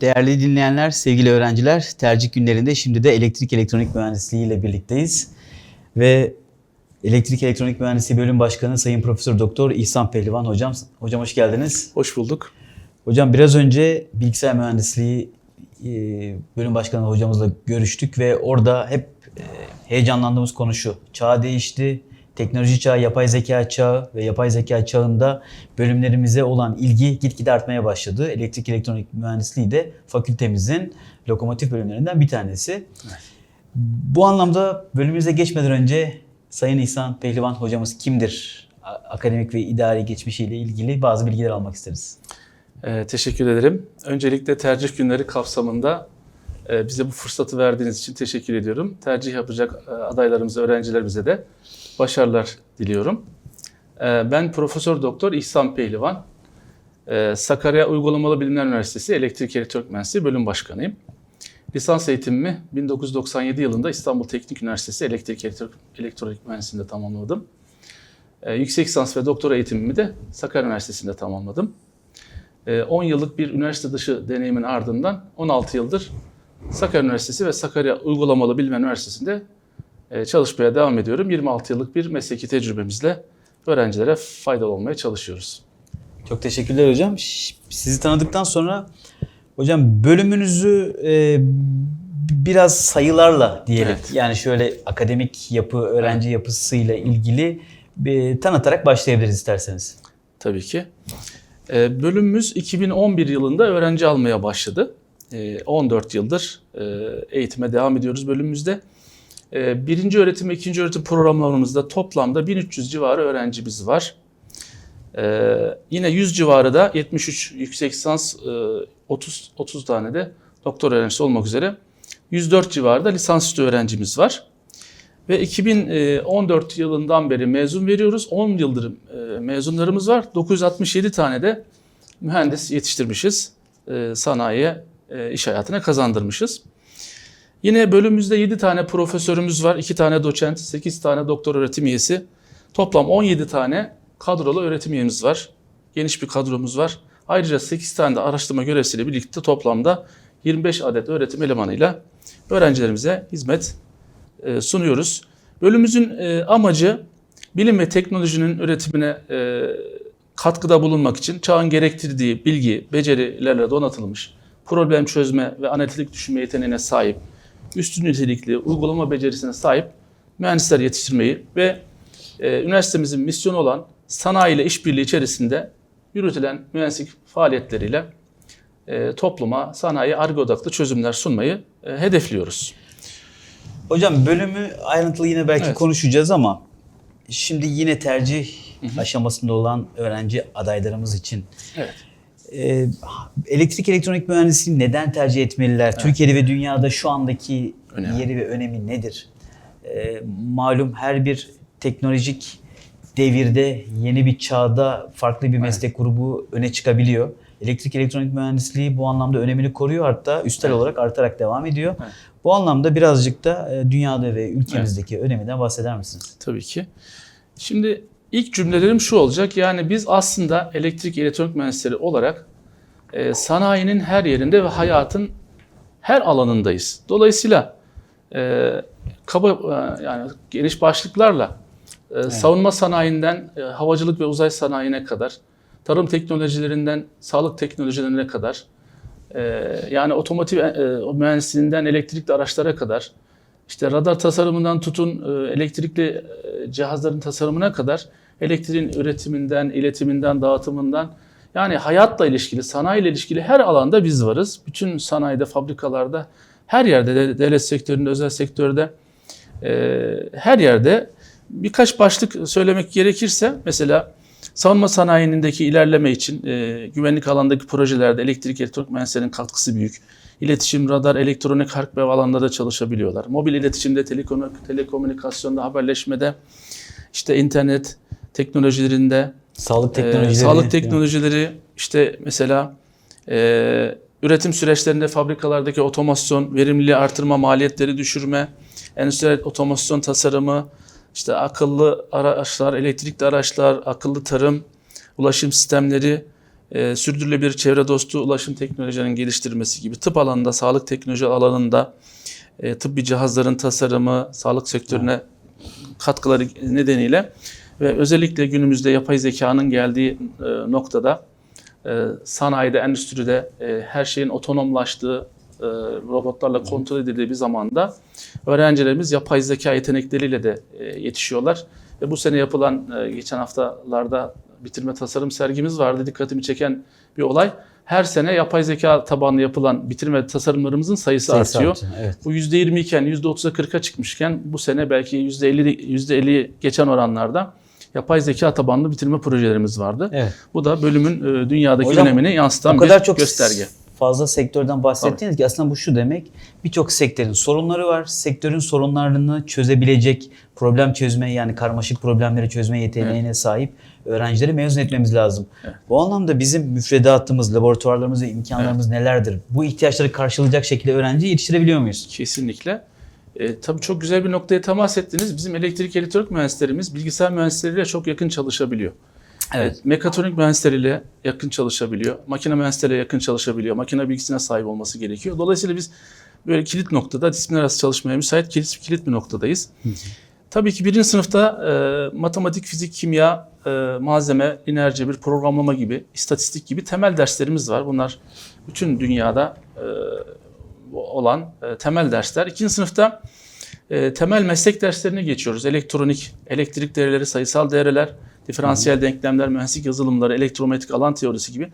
Değerli dinleyenler, sevgili öğrenciler, tercih günlerinde şimdi de elektrik elektronik mühendisliği ile birlikteyiz. Ve Elektrik Elektronik Mühendisliği Bölüm Başkanı Sayın Profesör Doktor İhsan Pehlivan hocam. Hocam hoş geldiniz. Hoş bulduk. Hocam biraz önce bilgisayar mühendisliği e, bölüm başkanı hocamızla görüştük ve orada hep e, heyecanlandığımız konu şu. Çağ değişti. Teknoloji çağı, yapay zeka çağı ve yapay zeka çağında bölümlerimize olan ilgi gitgide artmaya başladı. Elektrik elektronik mühendisliği de fakültemizin lokomotif bölümlerinden bir tanesi. Bu anlamda bölümümüze geçmeden önce Sayın İhsan Pehlivan hocamız kimdir? Akademik ve idari geçmişiyle ilgili bazı bilgiler almak isteriz. Ee, teşekkür ederim. Öncelikle tercih günleri kapsamında e, bize bu fırsatı verdiğiniz için teşekkür ediyorum. Tercih yapacak e, adaylarımıza, öğrencilerimize de başarılar diliyorum. E, ben Profesör Doktor İhsan Pehlivan. E, Sakarya Uygulamalı Bilimler Üniversitesi Elektrik Elektronik Mühendisliği Bölüm Başkanıyım. Lisans eğitimimi 1997 yılında İstanbul Teknik Üniversitesi Elektrik Elektrik, Elektronik Mühendisliği'nde tamamladım. E, yüksek lisans ve doktora eğitimimi de Sakarya Üniversitesi'nde tamamladım. E, 10 yıllık bir üniversite dışı deneyimin ardından 16 yıldır Sakarya Üniversitesi ve Sakarya Uygulamalı Bilimler Üniversitesi'nde çalışmaya devam ediyorum. 26 yıllık bir mesleki tecrübemizle öğrencilere faydalı olmaya çalışıyoruz. Çok teşekkürler hocam. Sizi tanıdıktan sonra hocam bölümünüzü e, biraz sayılarla diyelim. Evet. Yani şöyle akademik yapı, öğrenci yapısıyla ilgili bir tanıtarak başlayabiliriz isterseniz. Tabii ki. E, bölümümüz 2011 yılında öğrenci almaya başladı. E, 14 yıldır e, eğitime devam ediyoruz bölümümüzde. E, birinci öğretim ve ikinci öğretim programlarımızda toplamda 1300 civarı öğrencimiz var. E, yine 100 civarı da 73 yüksek lisans, e, 30 30 tane de doktor öğrencisi olmak üzere 104 civarında lisansüstü öğrencimiz var. Ve 2014 yılından beri mezun veriyoruz. 10 yıldır e, mezunlarımız var. 967 tane de mühendis yetiştirmişiz. E, Sanayiye, iş hayatına kazandırmışız. Yine bölümümüzde 7 tane profesörümüz var. 2 tane doçent, 8 tane doktor öğretim üyesi. Toplam 17 tane kadrolu öğretim üyemiz var. Geniş bir kadromuz var. Ayrıca 8 tane de araştırma görevlisiyle birlikte toplamda 25 adet öğretim elemanıyla öğrencilerimize hizmet e, sunuyoruz. Bölümümüzün e, amacı bilim ve teknolojinin üretimine e, katkıda bulunmak için çağın gerektirdiği bilgi, becerilerle donatılmış, problem çözme ve analitik düşünme yeteneğine sahip, üstün nitelikli uygulama becerisine sahip mühendisler yetiştirmeyi ve e, üniversitemizin misyonu olan sanayi ile işbirliği içerisinde yürütülen mühendislik faaliyetleriyle e, topluma sanayi arge odaklı çözümler sunmayı e, hedefliyoruz. Hocam bölümü ayrıntılı yine belki Evet. konuşacağız ama şimdi yine tercih aşamasında olan öğrenci adaylarımız için Evet. E, elektrik elektronik mühendisliği neden tercih etmeliler? Türkiye'de ve dünyada şu andaki Önemi. yeri ve önemi nedir? E, malum her bir teknolojik devirde yeni bir çağda farklı bir meslek grubu öne çıkabiliyor. Elektrik elektronik mühendisliği bu anlamda önemini koruyor hatta üstel olarak artarak devam ediyor. Evet. Bu anlamda birazcık da e, dünyada ve ülkemizdeki öneminden bahseder misiniz? Tabii ki. Şimdi ilk cümlelerim şu olacak. Yani biz aslında elektrik elektronik mühendisleri olarak e, sanayinin her yerinde ve hayatın her alanındayız. Dolayısıyla e, kaba e, yani geniş başlıklarla e, savunma sanayinden e, havacılık ve uzay sanayine kadar, tarım teknolojilerinden sağlık teknolojilerine kadar, e, yani otomotiv e, mühendisliğinden elektrikli araçlara kadar, işte radar tasarımından tutun e, elektrikli e, cihazların tasarımına kadar elektriğin üretiminden, iletiminden, dağıtımından yani hayatla ilişkili, sanayiyle ilişkili her alanda biz varız. Bütün sanayide, fabrikalarda, her yerde, de- devlet sektöründe, özel sektörde, e, her yerde birkaç başlık söylemek gerekirse mesela savunma sanayindeki ilerleme için e, güvenlik alandaki projelerde elektrik elektronik mühendislerinin katkısı büyük. İletişim, radar, elektronik harp ve alanlarda çalışabiliyorlar. Mobil iletişimde, telekom- telekomünikasyonda, haberleşmede, işte internet teknolojilerinde, Sağlık ee, teknolojileri. sağlık teknolojileri işte mesela e, üretim süreçlerinde fabrikalardaki otomasyon, verimliliği artırma, maliyetleri düşürme, endüstriyel otomasyon tasarımı, işte akıllı araçlar, elektrikli araçlar, akıllı tarım, ulaşım sistemleri, e, sürdürülebilir çevre dostu ulaşım teknolojilerinin geliştirilmesi gibi tıp alanında, sağlık teknoloji alanında e, tıbbi cihazların tasarımı, sağlık sektörüne katkıları nedeniyle ve özellikle günümüzde yapay zekanın geldiği e, noktada e, sanayide, endüstride e, her şeyin otonomlaştığı, e, robotlarla kontrol edildiği bir zamanda öğrencilerimiz yapay zeka yetenekleriyle de e, yetişiyorlar. Ve bu sene yapılan e, geçen haftalarda bitirme tasarım sergimiz vardı. Dikkatimi çeken bir olay. Her sene yapay zeka tabanlı yapılan bitirme tasarımlarımızın sayısı, Sayısı artıyor. artıyor, Evet. Bu %20 iken %30'a 40'a çıkmışken bu sene belki %50 %50 geçen oranlarda yapay zeka tabanlı bitirme projelerimiz vardı. Evet. Bu da bölümün e, dünyadaki Hocam, önemini yansıtan o kadar bir çok gösterge. Fazla sektörden bahsettiniz ki aslında bu şu demek. Birçok sektörün sorunları var. Sektörün sorunlarını çözebilecek problem çözme yani karmaşık problemleri çözme yeteneğine sahip öğrencileri mezun etmemiz lazım. Bu anlamda bizim müfredatımız, laboratuvarlarımız ve imkanlarımız nelerdir? Bu ihtiyaçları karşılayacak şekilde öğrenciyi yetiştirebiliyor muyuz? Kesinlikle. E, tabii çok güzel bir noktaya temas ettiniz. Bizim elektrik elektronik mühendislerimiz bilgisayar mühendisleriyle çok yakın çalışabiliyor. Evet. Mekatronik mühendisleriyle yakın çalışabiliyor. Makine mühendisleriyle yakın çalışabiliyor. Makine bilgisine sahip olması gerekiyor. Dolayısıyla biz böyle kilit noktada disiplinler arası çalışmaya müsait kilit, kilit bir noktadayız. Tabii ki birinci sınıfta e, matematik, fizik, kimya, e, malzeme, lineer cebir, programlama gibi, istatistik gibi temel derslerimiz var. Bunlar bütün dünyada e, olan e, temel dersler. İkinci sınıfta e, temel meslek derslerini geçiyoruz. Elektronik, elektrik değerleri, sayısal değerler, diferansiyel denklemler, mühendislik yazılımları, elektromanyetik alan teorisi gibi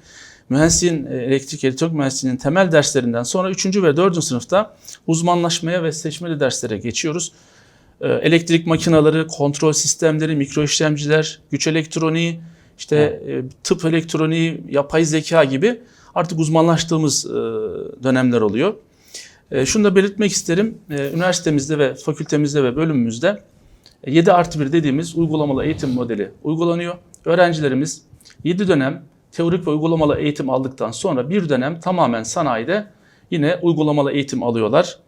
mühendisliğin, e, elektrik elektronik mühendisliğinin temel derslerinden sonra 3. ve 4. sınıfta uzmanlaşmaya ve seçmeli derslere geçiyoruz. E, Elektrik makinaları, kontrol sistemleri, mikro işlemciler, güç elektroniği, işte e, tıp elektroniği, yapay zeka gibi artık uzmanlaştığımız dönemler oluyor. Şunu da belirtmek isterim. Üniversitemizde ve fakültemizde ve bölümümüzde 7 artı 1 dediğimiz uygulamalı eğitim modeli uygulanıyor. Öğrencilerimiz 7 dönem teorik ve uygulamalı eğitim aldıktan sonra bir dönem tamamen sanayide yine uygulamalı eğitim alıyorlar.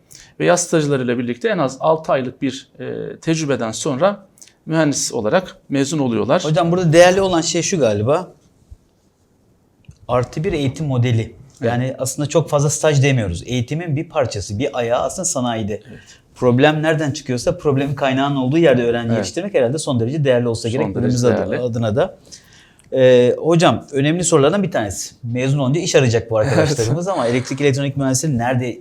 Ve yaz stajlarıyla birlikte en az 6 aylık bir e, tecrübeden sonra mühendis olarak mezun oluyorlar. Hocam burada değerli olan şey şu galiba. Artı bir eğitim modeli. Yani aslında çok fazla staj demiyoruz. Eğitimin bir parçası, bir ayağı aslında sanayide. Problem nereden çıkıyorsa problemin kaynağının olduğu yerde öğrenci Evet. yetiştirmek herhalde son derece değerli olsa Son gerek bölümümüz değerli. adı- adına da. Ee, hocam önemli sorulardan bir tanesi. Mezun olunca iş arayacak bu arkadaşlarımız ama elektrik elektronik mühendisleri nerede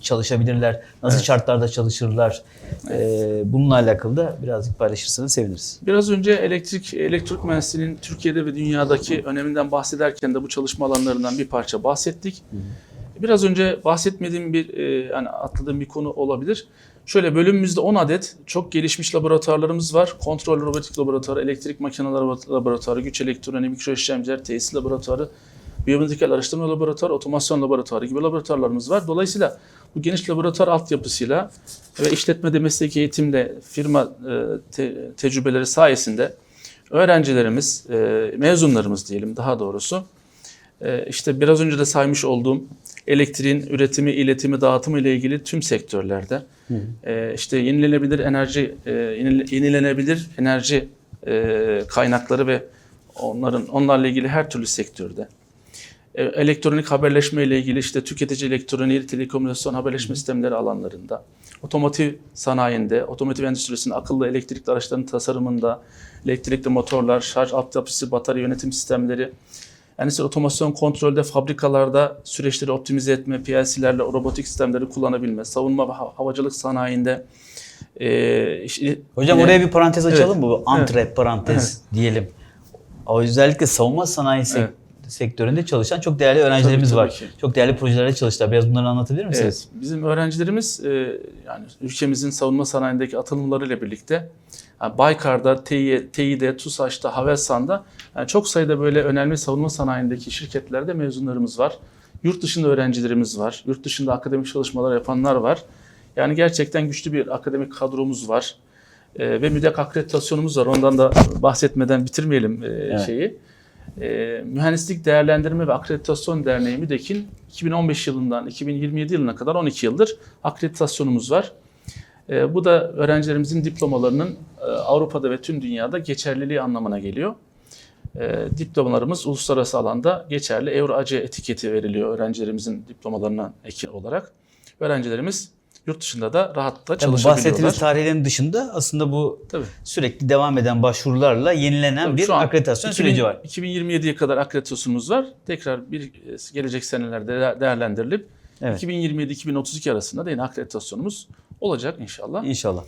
çalışabilirler? Nasıl şartlarda çalışırlar? Ee, bununla alakalı da birazcık paylaşırsanız seviniriz. Biraz önce elektrik elektronik mühendisliğinin Türkiye'de ve dünyadaki öneminden bahsederken de bu çalışma alanlarından bir parça bahsettik. Biraz önce bahsetmediğim bir e, yani atladığım bir konu olabilir. Şöyle bölümümüzde 10 adet çok gelişmiş laboratuvarlarımız var. Kontrol robotik laboratuvarı, elektrik makineleri laboratuvarı, güç elektroniği, mikro işlemciler, tesis laboratuvarı, biyomedikal araştırma laboratuvarı, otomasyon laboratuvarı gibi laboratuvarlarımız var. Dolayısıyla bu geniş laboratuvar altyapısıyla ve işletmede mesleki eğitimde firma e, te- tecrübeleri sayesinde öğrencilerimiz, e, mezunlarımız diyelim daha doğrusu işte biraz önce de saymış olduğum elektriğin üretimi, iletimi, dağıtımı ile ilgili tüm sektörlerde e, işte yenilenebilir enerji, e, yenile- yenilenebilir enerji e, kaynakları ve onların onlarla ilgili her türlü sektörde. Elektronik haberleşme ile ilgili işte tüketici elektroniği, telekomünikasyon haberleşme sistemleri alanlarında, otomotiv sanayinde, otomotiv endüstrisinin akıllı elektrikli araçların tasarımında, elektrikli motorlar, şarj altyapısı, batarya yönetim sistemleri, yani işte otomasyon kontrolde, fabrikalarda süreçleri optimize etme, PLC'lerle robotik sistemleri kullanabilme, savunma ve ha- havacılık sanayinde e, işte Hocam yine- oraya bir parantez açalım Evet. mı? Bu antre parantez diyelim. O özellikle savunma sanayi sek- Evet. Sektöründe çalışan çok değerli öğrencilerimiz Tabii, tabii var. ki. Çok değerli projelerde çalıştılar. Biraz bunları anlatabilir misiniz? Evet, bizim öğrencilerimiz e, yani ülkemizin savunma sanayindeki atılımlarıyla birlikte yani Baykar'da, Tİ, Tİ'de, TUSAŞ'ta, Havelsan'da yani çok sayıda böyle önemli savunma sanayindeki şirketlerde mezunlarımız var. Yurt dışında öğrencilerimiz var. Yurt dışında akademik çalışmalar yapanlar var. Yani gerçekten güçlü bir akademik kadromuz var. E, ve müdek akreditasyonumuz var. Ondan da bahsetmeden bitirmeyelim e, şeyi. E, Mühendislik Değerlendirme ve Akreditasyon Derneği MÜDEK'in 2015 yılından 2027 yılına kadar 12 yıldır akreditasyonumuz var. E, bu da öğrencilerimizin diplomalarının e, Avrupa'da ve tüm dünyada geçerliliği anlamına geliyor. e, diplomalarımız uluslararası alanda geçerli. Euro-AC etiketi veriliyor öğrencilerimizin diplomalarına ek olarak. Öğrencilerimiz yurt dışında da rahatlıkla bu çalışabiliyorlar. bahsettiğiniz tarihlerin dışında aslında bu Tabii. sürekli devam eden başvurularla yenilenen Tabii bir akreditasyon 2000 süreci var. 2027'ye kadar akreditasyonumuz var. Tekrar bir e, gelecek senelerde de- değerlendirilip Evet. 2027-2032 arasında da yine akreditasyonumuz olacak inşallah. İnşallah.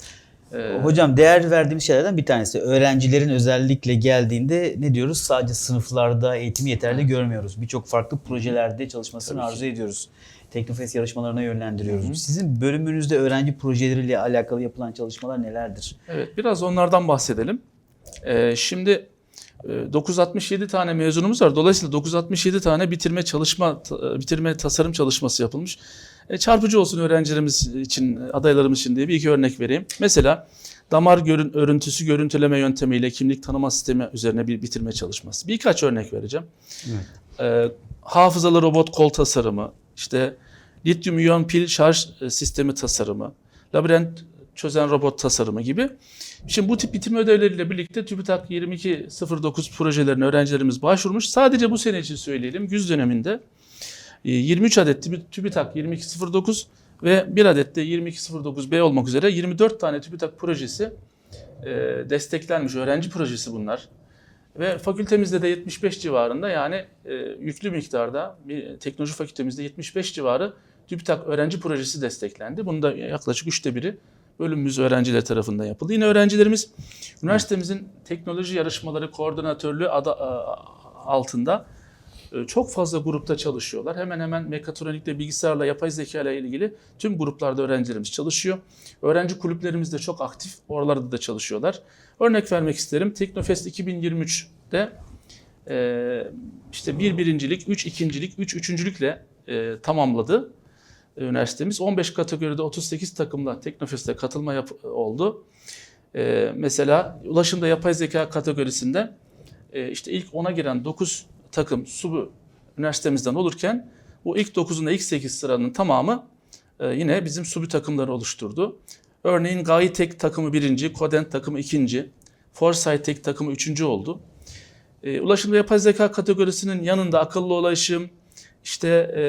Ee, Hocam değer verdiğimiz şeylerden bir tanesi öğrencilerin özellikle geldiğinde ne diyoruz? Sadece sınıflarda eğitimi yeterli görmüyoruz. Birçok farklı projelerde çalışmasını Tabii ki. arzu ediyoruz. Teknofest yarışmalarına yönlendiriyoruz. Sizin bölümünüzde öğrenci projeleriyle alakalı yapılan çalışmalar nelerdir? Evet, biraz onlardan bahsedelim. Ee, şimdi e, 967 tane mezunumuz var. Dolayısıyla 967 tane bitirme çalışma, ta- bitirme tasarım çalışması yapılmış. E, çarpıcı olsun öğrencilerimiz için, adaylarımız için diye bir iki örnek vereyim. Mesela damar görün, örüntüsü görüntüleme yöntemiyle kimlik tanıma sistemi üzerine bir bitirme çalışması. Birkaç örnek vereceğim. Ee, hafızalı robot kol tasarımı, işte lityum iyon pil şarj e, sistemi tasarımı, labirent çözen robot tasarımı gibi. Şimdi bu tip bitirme ödevleriyle birlikte TÜBİTAK 2209 projelerine öğrencilerimiz başvurmuş. Sadece bu sene için söyleyelim. Güz döneminde e, 23 adet TÜBİ- TÜBİTAK 2209 ve 1 adet de 2209B olmak üzere 24 tane TÜBİTAK projesi e, desteklenmiş. Öğrenci projesi bunlar. Ve fakültemizde de 75 civarında yani e, yüklü miktarda bir teknoloji fakültemizde 75 civarı TÜBİTAK öğrenci projesi desteklendi. Bunun da yaklaşık üçte biri bölümümüz öğrenciler tarafından yapıldı. Yine öğrencilerimiz üniversitemizin teknoloji yarışmaları koordinatörlüğü adı altında çok fazla grupta çalışıyorlar. Hemen hemen mekatronikle, bilgisayarla, yapay zeka ile ilgili tüm gruplarda öğrencilerimiz çalışıyor. Öğrenci kulüplerimiz de çok aktif. Oralarda da çalışıyorlar. Örnek vermek isterim. Teknofest 2023'te e, işte bir birincilik, üç ikincilik, üç üçüncülükle e, tamamladı e, üniversitemiz. 15 kategoride 38 takımla Teknofest'e katılma oldu. E, mesela ulaşımda yapay zeka kategorisinde e, işte ilk 10'a giren 9 takım SUBU üniversitemizden olurken bu ilk 9'un da ilk 8 sıranın tamamı e, yine bizim SUBU takımları oluşturdu. Örneğin Gaitek takımı birinci, Codent takımı ikinci, Foresight Tech takımı üçüncü oldu. E, ulaşımda yapay zeka kategorisinin yanında akıllı ulaşım, işte e,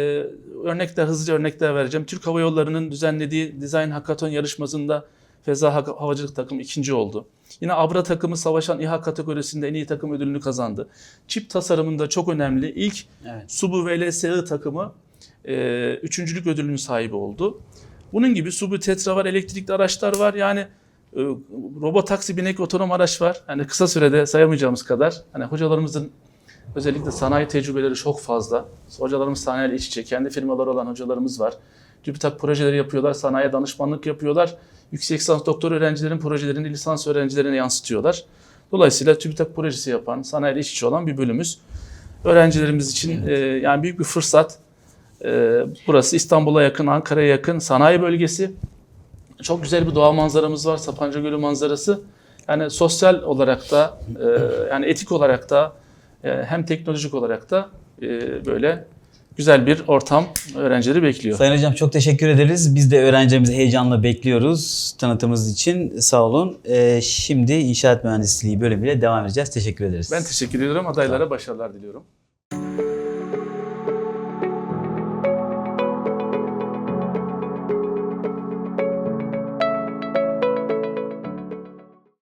örnekler, hızlıca örnekler vereceğim. Türk Hava Yolları'nın düzenlediği Design Hackathon yarışmasında Feza Hava- Havacılık takımı ikinci oldu. Yine Abra takımı savaşan İHA kategorisinde en iyi takım ödülünü kazandı. Çip tasarımında çok önemli. İlk Evet. Subu VLSI takımı e, üçüncülük ödülünün sahibi oldu. Bunun gibi Subu Tetra var, elektrikli araçlar var. Yani e, robot taksi binek otonom araç var. Hani kısa sürede sayamayacağımız kadar. Hani hocalarımızın özellikle sanayi tecrübeleri çok fazla. Hocalarımız sanayiyle iç içe. Kendi firmaları olan hocalarımız var. TÜBİTAK projeleri yapıyorlar, sanayiye danışmanlık yapıyorlar. Yüksek lisans doktor öğrencilerin projelerini lisans öğrencilerine yansıtıyorlar. Dolayısıyla TÜBİTAK projesi yapan, sanayiyle iç içe olan bir bölümümüz. Öğrencilerimiz için e, yani büyük bir fırsat. E, burası İstanbul'a yakın, Ankara'ya yakın sanayi bölgesi. Çok güzel bir doğa manzaramız var, Sapanca Gölü manzarası. Yani sosyal olarak da, e, yani etik olarak da, e, hem teknolojik olarak da e, böyle güzel bir ortam öğrencileri bekliyor. Sayın Hocam çok teşekkür ederiz. Biz de öğrencilerimizi heyecanla bekliyoruz tanıtımınız için. Sağ olun. Ee, şimdi inşaat mühendisliği bölümüyle devam edeceğiz. Teşekkür ederiz. Ben teşekkür ediyorum. Adaylara başarılar diliyorum.